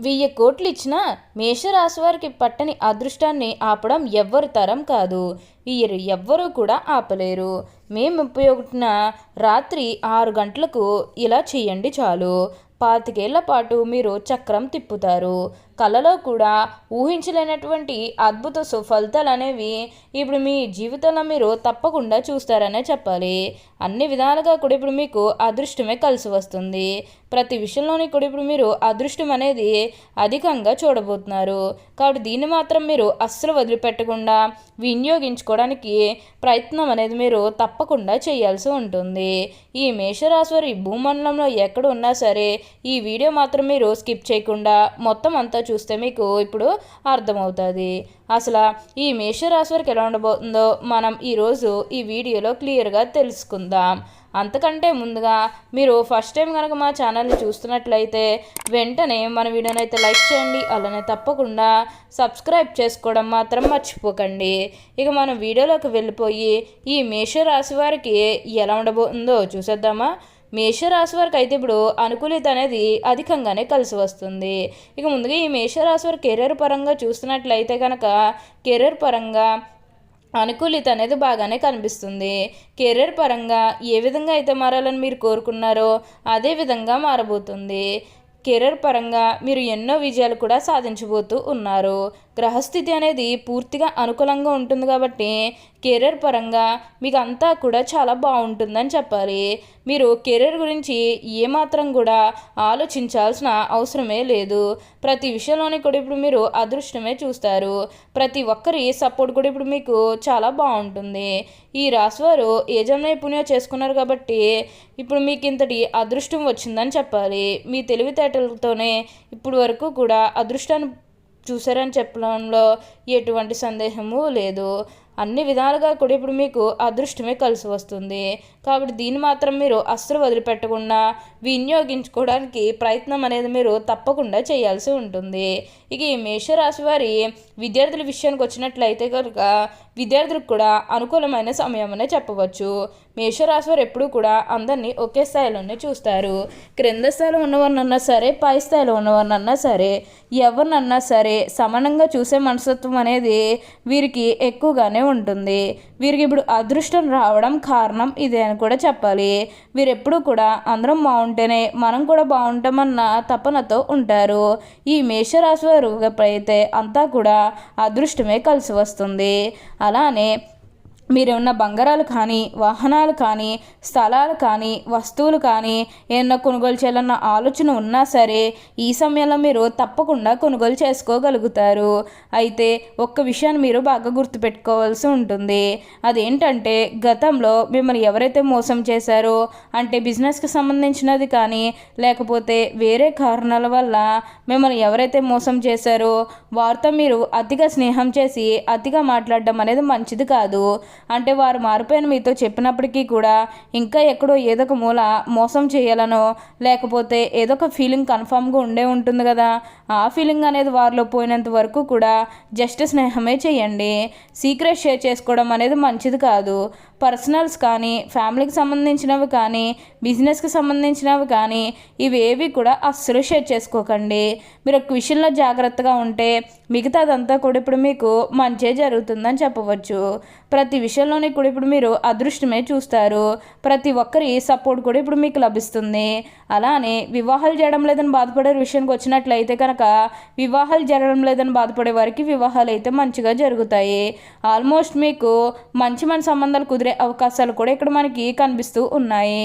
వెయ్యి కోట్లు ఇచ్చినా మేషరాశి పట్టని అదృష్టాన్ని ఆపడం ఎవ్వరి తరం కాదు. వీరు ఎవ్వరూ కూడా ఆపలేరు. మే ముప్పై ఒకటిన రాత్రి ఆరు గంటలకు ఇలా చేయండి చాలు. పాతికేళ్ళ పాటు మీరు చక్రం తిప్పుతారు. కళలో కూడా ఊహించలేనటువంటి అద్భుత సుఫలితాలు అనేవి ఇప్పుడు మీ జీవితంలో మీరు తప్పకుండా చూస్తారనే చెప్పాలి. అన్ని విధాలుగా కూడా ఇప్పుడు మీకు అదృష్టమే కలిసి వస్తుంది. ప్రతి విషయంలోనే కూడా ఇప్పుడు మీరు అదృష్టం అనేది అధికంగా చూడబోతున్నారు. కాబట్టి దీన్ని మాత్రం మీరు అస్సలు వదిలిపెట్టకుండా వినియోగించుకోవడానికి ప్రయత్నం అనేది మీరు తప్పకుండా చేయాల్సి ఉంటుంది. ఈ మేషరాశి భూమండలంలో ఎక్కడ ఉన్నా సరే ఈ వీడియో మాత్రం మీరు స్కిప్ చేయకుండా మొత్తం అంతా చూస్తే మీకు ఇప్పుడు అర్థమవుతుంది. అసలు ఈ మేషరాశి వారికి ఎలా ఉండబోతుందో మనం ఈరోజు ఈ వీడియోలో క్లియర్గా తెలుసుకుందాం. అంతకంటే ముందుగా మీరు ఫస్ట్ టైం కనుక మా ఛానల్ని చూస్తున్నట్లయితే వెంటనే మన వీడియోని అయితే లైక్ చేయండి అలానే తప్పకుండా సబ్స్క్రైబ్ చేసుకోవడం మాత్రం మర్చిపోకండి. ఇక మనం వీడియోలోకి వెళ్ళిపోయి ఈ మేషరాశి వారికి ఎలా ఉండబోతుందో చూసేద్దామా? మేషరాశి వారికి అయితే ఇప్పుడు అనుకూలిత అనేది అధికంగానే కలిసి వస్తుంది. ఇక ముందుగా ఈ మేషరాశి వారి కెరీర్ పరంగా చూస్తున్నట్లయితే కనుక కెరీర్ పరంగా అనుకూలిత అనేది బాగానే కనిపిస్తుంది. కెరీర్ పరంగా ఏ విధంగా అయితే మారాలని మీరు కోరుకున్నారో అదే విధంగా మారబోతుంది. కెరీర్ పరంగా మీరు ఎన్నో విజయాలు కూడా సాధించబోతూ ఉన్నారు. గ్రహస్థితి అనేది పూర్తిగా అనుకూలంగా ఉంటుంది కాబట్టి కెరీర్ పరంగా మీకు అంతా కూడా చాలా బాగుంటుందని చెప్పాలి. మీరు కెరీర్ గురించి ఏమాత్రం కూడా ఆలోచించాల్సిన అవసరమే లేదు. ప్రతి విషయంలోని కూడా ఇప్పుడు మీరు అదృష్టమే చూస్తారు. ప్రతి ఒక్కరి సపోర్ట్ కూడా ఇప్పుడు మీకు చాలా బాగుంటుంది. ఈ రాశివారు ఏజం నైపుణ్యం చేసుకున్నారు కాబట్టి ఇప్పుడు మీకు ఇంతటి అదృష్టం వచ్చిందని చెప్పాలి. మీ తెలివితేటలతోనే ఇప్పుడు వరకు కూడా అదృష్టాన్ని చూసారని చెప్పడంలో ఎటువంటి సందేహము లేదు. అన్ని విధాలుగా కూడా ఇప్పుడు మీకు అదృష్టమే కలిసి వస్తుంది. కాబట్టి దీన్ని మాత్రం మీరు అస్సలు వదిలిపెట్టకుండా వినియోగించుకోవడానికి ప్రయత్నం అనేది మీరు తప్పకుండా చేయాల్సి ఉంటుంది. ఇక ఈ మేషరాశి వారి విద్యార్థుల విషయానికి వచ్చినట్లయితే కనుక విద్యార్థులకు కూడా అనుకూలమైన సమయం అనే చెప్పవచ్చు. మేషరాశి వారు ఎప్పుడూ కూడా అందరినీ ఒకే స్థాయిలోనే చూస్తారు. క్రింద స్థాయిలో ఉన్నవారినన్నా సరే పై స్థాయిలో ఉన్నవారినన్నా సరే ఎవరినన్నా సరే సమానంగా చూసే మనస్తత్వం అనేది వీరికి ఎక్కువగానే ఉంటుంది. వీరికి ఇప్పుడు అదృష్టం రావడం కారణం ఇదే అని కూడా చెప్పాలి. వీరు ఎప్పుడూ కూడా అందరం బాగుంటేనే మనం కూడా బాగుంటామన్న తపనతో ఉంటారు. ఈ మేషరాశి వారు అయితే అంతా కూడా అదృష్టమే కలిసి వస్తుంది. అలానే మీరున్న బంగారాలు కానీ వాహనాలు కానీ స్థలాలు కానీ వస్తువులు కానీ ఏమన్నా కొనుగోలు చేయాలన్న ఆలోచన ఉన్నా సరే ఈ సమయంలో మీరు తప్పకుండా కొనుగోలు చేసుకోగలుగుతారు. అయితే ఒక్క విషయాన్ని మీరు బాగా గుర్తుపెట్టుకోవాల్సి ఉంటుంది. అదేంటంటే గతంలో మిమ్మల్ని ఎవరైతే మోసం చేశారో అంటే బిజినెస్కి సంబంధించినది కానీ లేకపోతే వేరే కారణాల వల్ల మిమ్మల్ని ఎవరైతే మోసం చేశారో వారితో మీరు అతిగా స్నేహం చేసి అతిగా మాట్లాడడం అనేది మంచిది కాదు. అంటే వారు మారిపోయిన మీతో చెప్పినప్పటికీ కూడా ఇంకా ఎక్కడో ఏదో ఒక మూల మోసం చేయాలనో లేకపోతే ఏదో ఒక ఫీలింగ్ కన్ఫామ్గా ఉండే ఉంటుంది కదా. ఆ ఫీలింగ్ అనేది వారిలో పోయినంత వరకు కూడా జస్ట్ స్నేహమే చేయండి. సీక్రెట్ షేర్ చేసుకోవడం అనేది మంచిది కాదు. పర్సనల్స్ కానీ ఫ్యామిలీకి సంబంధించినవి కానీ బిజినెస్కి సంబంధించినవి కానీ ఇవేవి కూడా అస్సలు షేర్ చేసుకోకండి. మీరు ఒక విషయంలో జాగ్రత్తగా ఉంటే మిగతాదంతా కూడా ఇప్పుడు మీకు మంచే జరుగుతుందని చెప్పవచ్చు. ప్రతి విషయంలోనే కూడా ఇప్పుడు మీరు అదృష్టమే చూస్తారు. ప్రతి ఒక్కరి సపోర్ట్ కూడా ఇప్పుడు మీకు లభిస్తుంది. అలానే వివాహాలు చేయడం లేదని బాధపడే విషయానికి వచ్చినట్లయితే కనుక వివాహాలు జరగడం లేదని బాధపడే వారికి వివాహాలు అయితే మంచిగా జరుగుతాయి. ఆల్మోస్ట్ మీకు మంచి మంచి సంబంధాలు కుదిరే అవకాశాలు కూడా ఇక్కడ మనకి కనిపిస్తూ ఉన్నాయి.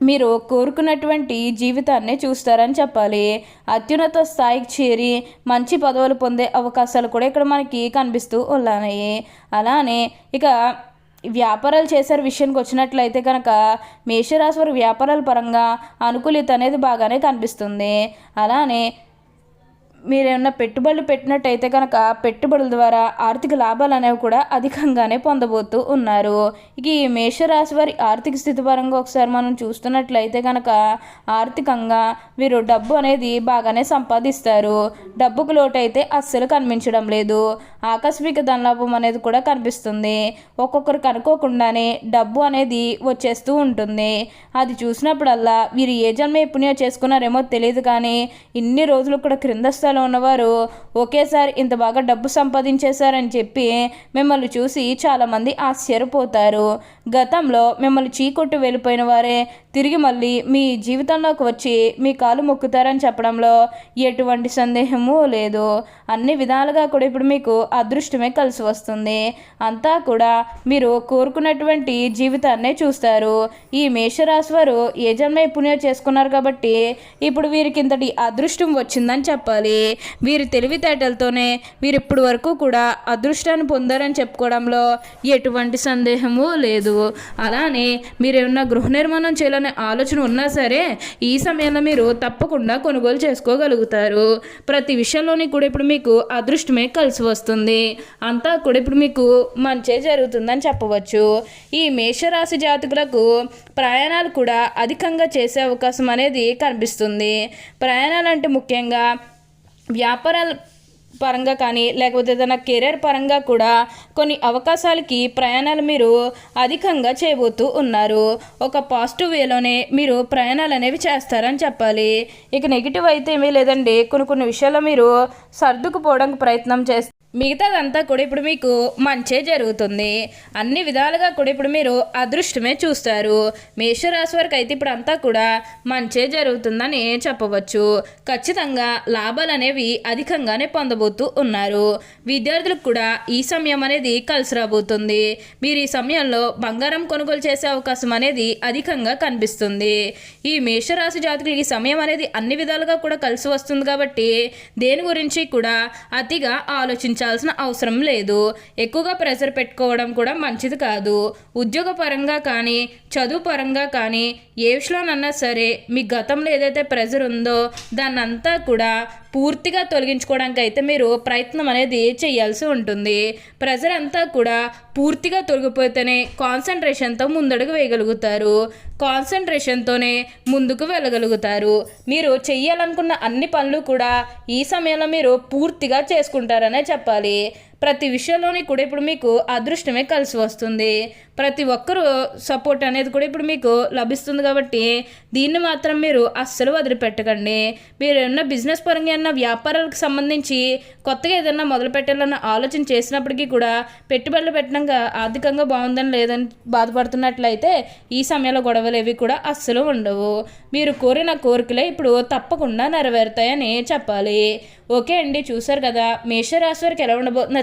మీరు కోరుకున్నటువంటి జీవితాన్ని చూస్తారని చెప్పాలి. అత్యున్నత స్థాయికి చేరి మంచి పదవులు పొందే అవకాశాలు కూడా ఇక్కడ మనకి కనిపిస్తూ ఉన్నాయి. అలానే ఇక వ్యాపారాలు చేసే విషయానికి వచ్చినట్లయితే కనుక మేషరాశి వారి వ్యాపారాల పరంగా అనుకూలిత అనేది బాగానే కనిపిస్తుంది. అలానే మీరేమన్నా పెట్టుబడులు పెట్టినట్టయితే కనుక పెట్టుబడుల ద్వారా ఆర్థిక లాభాలు అనేవి కూడా అధికంగానే పొందబోతూ ఉన్నారు. ఇక ఈ మేషరాశి వారి ఆర్థిక స్థితి పరంగా ఒకసారి మనం చూస్తున్నట్లయితే కనుక ఆర్థికంగా వీరు డబ్బు అనేది బాగానే సంపాదిస్తారు. డబ్బుకు లోటు అయితే అస్సలు కనిపించడం లేదు. ఆకస్మిక ధనలాభం అనేది కూడా కనిపిస్తుంది. ఒక్కొక్కరికి అనుకోకుండానే డబ్బు అనేది వచ్చేస్తూ ఉంటుంది. అది చూసినప్పుడల్లా వీరు ఏ జన్మ ఎప్పుడో చేసుకున్నారేమో తెలియదు కానీ ఇన్ని రోజులు కూడా క్రింద స్థాయిలో ఉన్నవారు ఒకేసారి ఇంత బాగా డబ్బు సంపాదించేశారని చెప్పి మిమ్మల్ని చూసి చాలామంది ఆశ్చర్యపోతారు. గతంలో మిమ్మల్ని చీకొట్టు వెళ్ళిపోయిన వారే తిరిగి మళ్ళీ మీ జీవితంలోకి వచ్చి మీ కాలు మొక్కుతారని చెప్పడంలో ఎటువంటి సందేహము లేదు. అన్ని విధాలుగా కూడా ఇప్పుడు మీకు అదృష్టమే కలిసి వస్తుంది. అంతా కూడా మీరు కోరుకున్నటువంటి జీవితాన్నే చూస్తారు. ఈ మేషరాశి వారు ఏ జన్మ పుణ్యం చేసుకున్నారు కాబట్టి ఇప్పుడు వీరికి ఇంతటి అదృష్టం వచ్చిందని చెప్పాలి. వీరి తెలివితేటలతోనే వీరు ఇప్పటి వరకు కూడా అదృష్టాన్ని పొందారని చెప్పుకోవడంలో ఎటువంటి సందేహము లేదు. అలానే మీరు ఏమన్నా గృహ నిర్మాణం చేయాలనే ఆలోచన ఉన్నా సరే ఈ సమయంలో మీరు తప్పకుండా కొనుగోలు చేసుకోగలుగుతారు. ప్రతి విషయంలోని కూడా ఇప్పుడు మీకు అదృష్టమే కలిసి వస్తుంది. అంతా కూడా ఇప్పుడు మీకు మంచే జరుగుతుందని చెప్పవచ్చు. ఈ మేషరాశి జాతకులకు ప్రయాణాలు కూడా అధికంగా చేసే అవకాశం అనేది కనిపిస్తుంది. ప్రయాణాలు అంటే ముఖ్యంగా వ్యాపారాల పరంగా కానీ లేకపోతే తన కెరీర్ పరంగా కూడా కొన్ని అవకాశాలకి ప్రయాణాలు మీరు అధికంగా చేయబోతూ ఉన్నారు. ఒక పాజిటివ్ వేలోనే మీరు ప్రయాణాలు అనేవి చేస్తారని చెప్పాలి. ఇక నెగిటివ్ అయితే ఏమీ లేదండి. కొన్ని కొన్ని విషయాల్లో మీరు సర్దుకుపోవడానికి ప్రయత్నం చేస్తారు మిగతాదంతా కూడా ఇప్పుడు మీకు మంచే జరుగుతుంది. అన్ని విధాలుగా కూడా ఇప్పుడు మీరు అదృష్టమే చూస్తారు. మేషరాశి వారికి అయితే ఇప్పుడు అంతా కూడా మంచే జరుగుతుందని చెప్పవచ్చు. ఖచ్చితంగా లాభాలు అనేవి అధికంగానే పొందబోతూ ఉన్నారు. విద్యార్థులకు కూడా ఈ సమయం అనేది కలిసి రాబోతుంది. మీరు ఈ సమయంలో బంగారం కొనుగోలు చేసే అవకాశం అనేది అధికంగా కనిపిస్తుంది. ఈ మేషరాశి జాతకులకి ఈ సమయం అనేది అన్ని విధాలుగా కూడా కలిసి వస్తుంది కాబట్టి దేని గురించి కూడా అతిగా ఆలోచించ ఆలోచించాల్సిన అవసరం లేదు. ఎక్కువగా ప్రెషర్ పెట్టుకోవడం కూడా మంచిది కాదు. ఉద్యోగ పరంగా కానీ చదువు పరంగా కానీ ఏ విషయంలోనన్నా సరే మీ గతంలో ఏదైతే ప్రెజర్ ఉందో దాన్నంతా కూడా పూర్తిగా తొలగించుకోవడానికి అయితే మీరు ప్రయత్నం అనేది చేయాల్సి ఉంటుంది. ప్రెజర్ అంతా కూడా పూర్తిగా తొలగిపోతేనే కాన్సన్ట్రేషన్తో ముందడుగు వేయగలుగుతారు. కాన్సన్ట్రేషన్తోనే ముందుకు వెళ్ళగలుగుతారు. మీరు చేయాలనుకున్న అన్ని పనులు కూడా ఈ సమయంలో మీరు పూర్తిగా చేసుకుంటారనే చెప్పాలి. ప్రతి విషయంలోని కూడా ఇప్పుడు మీకు అదృష్టమే కలిసి వస్తుంది. ప్రతి ఒక్కరూ సపోర్ట్ అనేది కూడా ఇప్పుడు మీకు లభిస్తుంది కాబట్టి దీన్ని మాత్రం మీరు అస్సలు వదిలిపెట్టకండి. మీరు ఏమన్నా బిజినెస్ పరంగా ఏమన్నా వ్యాపారాలకు సంబంధించి కొత్తగా ఏదైనా మొదలు పెట్టాలన్న ఆలోచన చేసినప్పటికీ కూడా పెట్టుబడులు పెట్టినాక ఆర్థికంగా బాగుందని లేదని బాధపడుతున్నట్లయితే ఈ సమయంలో గొడవలు ఏవి కూడా అస్సలు ఉండవు. మీరు కోరిన కోరికలే ఇప్పుడు తప్పకుండా నెరవేరుతాయని చెప్పాలి. ఓకే అండి చూసారు కదా. మేషరాశి వారికి ఎలా ఉండబోతుందో?